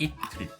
1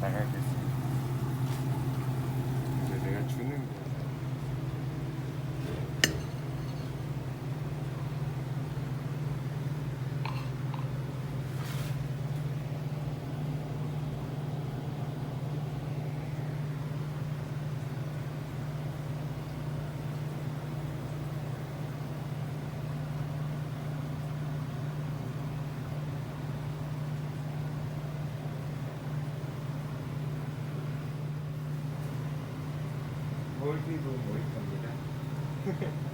better 몰디브 모히또입니다.